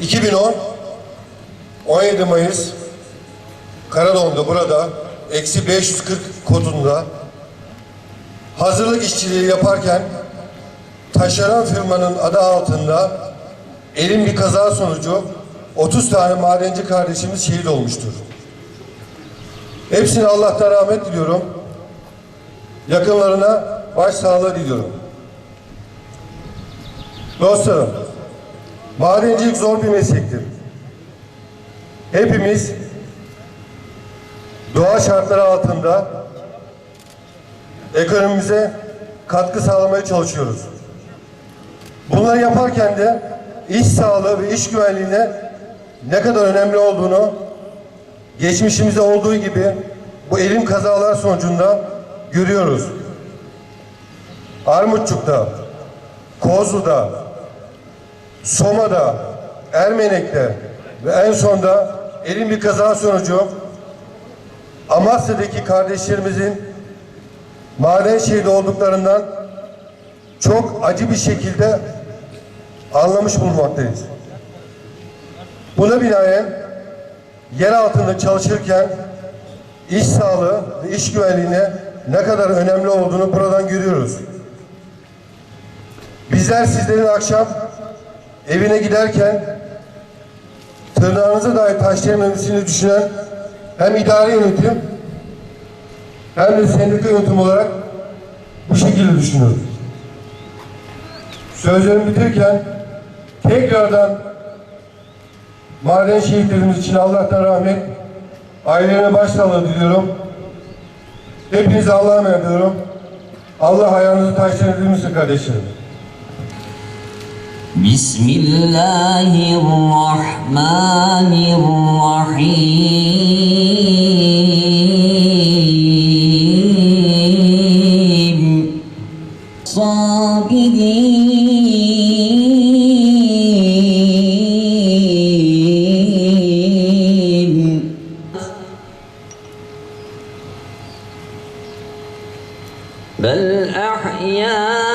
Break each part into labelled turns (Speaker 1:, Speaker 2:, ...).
Speaker 1: 2010 17 Mayıs Karadon'da burada eksi 540 kodunda hazırlık işçiliği yaparken taşeron firmanın adı altında elin bir kaza sonucu 30 tane madenci kardeşimiz şehit olmuştur. Hepsine Allah'tan rahmet diliyorum. Yakınlarına başsağlığı diliyorum. Dostlarım, madencilik zor bir meslektir. Hepimiz doğa şartları altında ekonomimize katkı sağlamaya çalışıyoruz. Bunları yaparken de iş sağlığı ve iş güvenliğine ne kadar önemli olduğunu geçmişimizde olduğu gibi bu elim kazalar sonucunda görüyoruz. Armutçuk'ta, Kozlu'da, Soma'da, Ermenek'te ve en sonda elim bir kaza sonucu Amasya'daki kardeşlerimizin maden şehidi olduklarından çok acı bir şekilde anlamış bulunmaktayız. Buna binaen yer altında çalışırken iş sağlığı ve iş güvenliğine ne kadar önemli olduğunu buradan görüyoruz. Bizler sizlerin akşam evine giderken tırnağınıza dair taş değmemesini düşünen hem idari yönetim hem de sendika yönetim olarak bu şekilde düşünüyoruz. Sözlerimi bitirirken tekrardan maden şehitlerimiz için Allah'tan rahmet, ailelerine başsağlığı diliyorum. Hepinize Allah'a emanet ediyorum. Allah ayağınızı edilmişsin kardeşlerim.
Speaker 2: بسم الله الرحمن الرحيم. صابرين. بل أحياء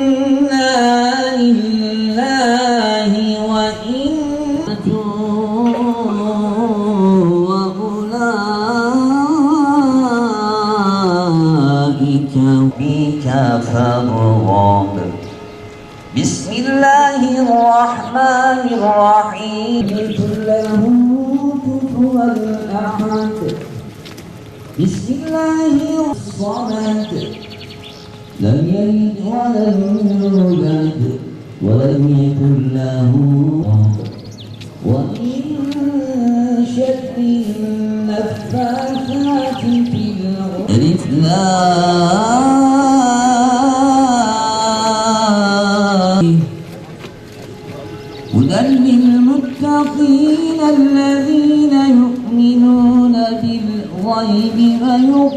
Speaker 2: الرحيم له كفوا أحد بسم الله الصمد لم يلد ولم يولد ولم يكن له ومن شر النفاثات في العقد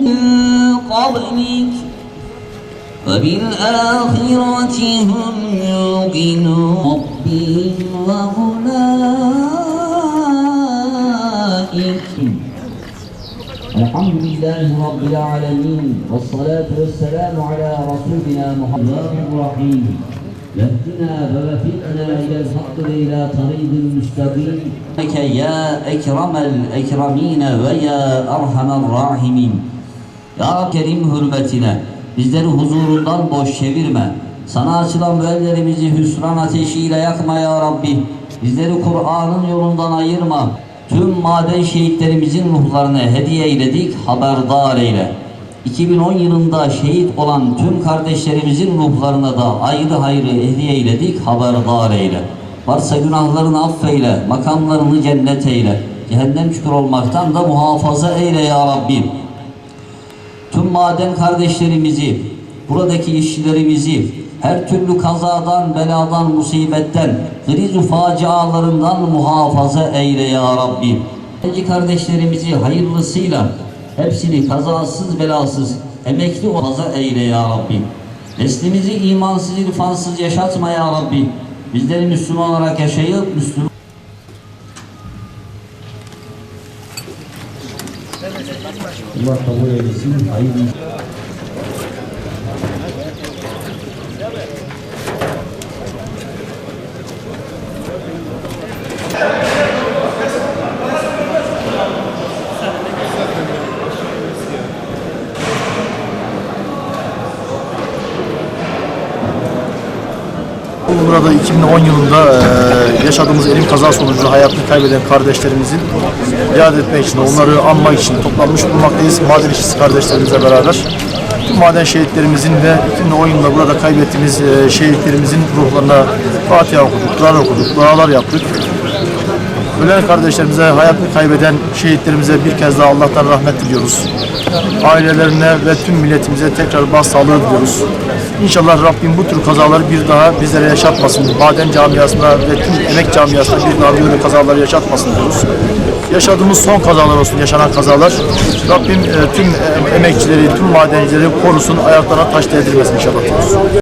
Speaker 2: ويقيمون قبلك وبالآخرة هم يوقنون ربهم وأولئك. الحمد لله رب العالمين والصلاة والسلام على رسولنا محمد الرحيم. يهدنا ووفقنا إلى الحق إلى طريق المستقيم لك يا أكرم الأكرمين ويا أرحم الراحمين. Ya Kerim hürmetine bizleri huzurundan boş çevirme. Sana açılan bu ellerimizi hüsran ateşiyle yakma ya Rabbi. Bizleri Kur'an'ın yolundan ayırma. Tüm maden şehitlerimizin ruhlarını hediye eyledik, haberdar eyle. 2010 yılında şehit olan tüm kardeşlerimizin ruhlarına da ayrı ayrı hediye eyledik, haberdar eyle. Varsa günahlarını affeyle, makamlarını cennet eyle. Cehennem çukur olmaktan da muhafaza eyle ya Rabbi tüm maden kardeşlerimizi, buradaki işçilerimizi her türlü kazadan, beladan, musibetten, kriz facialarından muhafaza eyle ya Rabbi. Madenci kardeşlerimizi hayırlısıyla hepsini kazasız belasız emekli olaza eyle ya Rabbi. Neslimizi imansız, irfansız yaşatma ya Rabbi. Bizleri Müslüman olarak yaşayıp Müslüman Allah kabul eylesin. Hayırlı
Speaker 3: Burada 2010 yılında e, yaşadığımız elim kaza sonucu hayatını kaybeden kardeşlerimizin yad etmek için, onları anmak için toplanmış bulunmaktayız. Maden işçisi kardeşlerimizle beraber. Tüm maden şehitlerimizin ve 2010 yılında burada kaybettiğimiz e, şehitlerimizin ruhlarına Fatiha okuduk, dualar okuduk, dualar yaptık. Ölen kardeşlerimize, hayatını kaybeden şehitlerimize bir kez daha Allah'tan rahmet diliyoruz. Ailelerine ve tüm milletimize tekrar başsağlığı diliyoruz. İnşallah Rabbim bu tür kazaları bir daha bizlere yaşatmasın. Maden camiasına ve tüm emek camiasına bir daha böyle kazaları yaşatmasın diyoruz. Yaşadığımız son kazalar olsun, yaşanan kazalar. Rabbim e, tüm e, emekçileri, tüm madencileri korusun, ayaklarına taş değdirmesin inşallah diyoruz.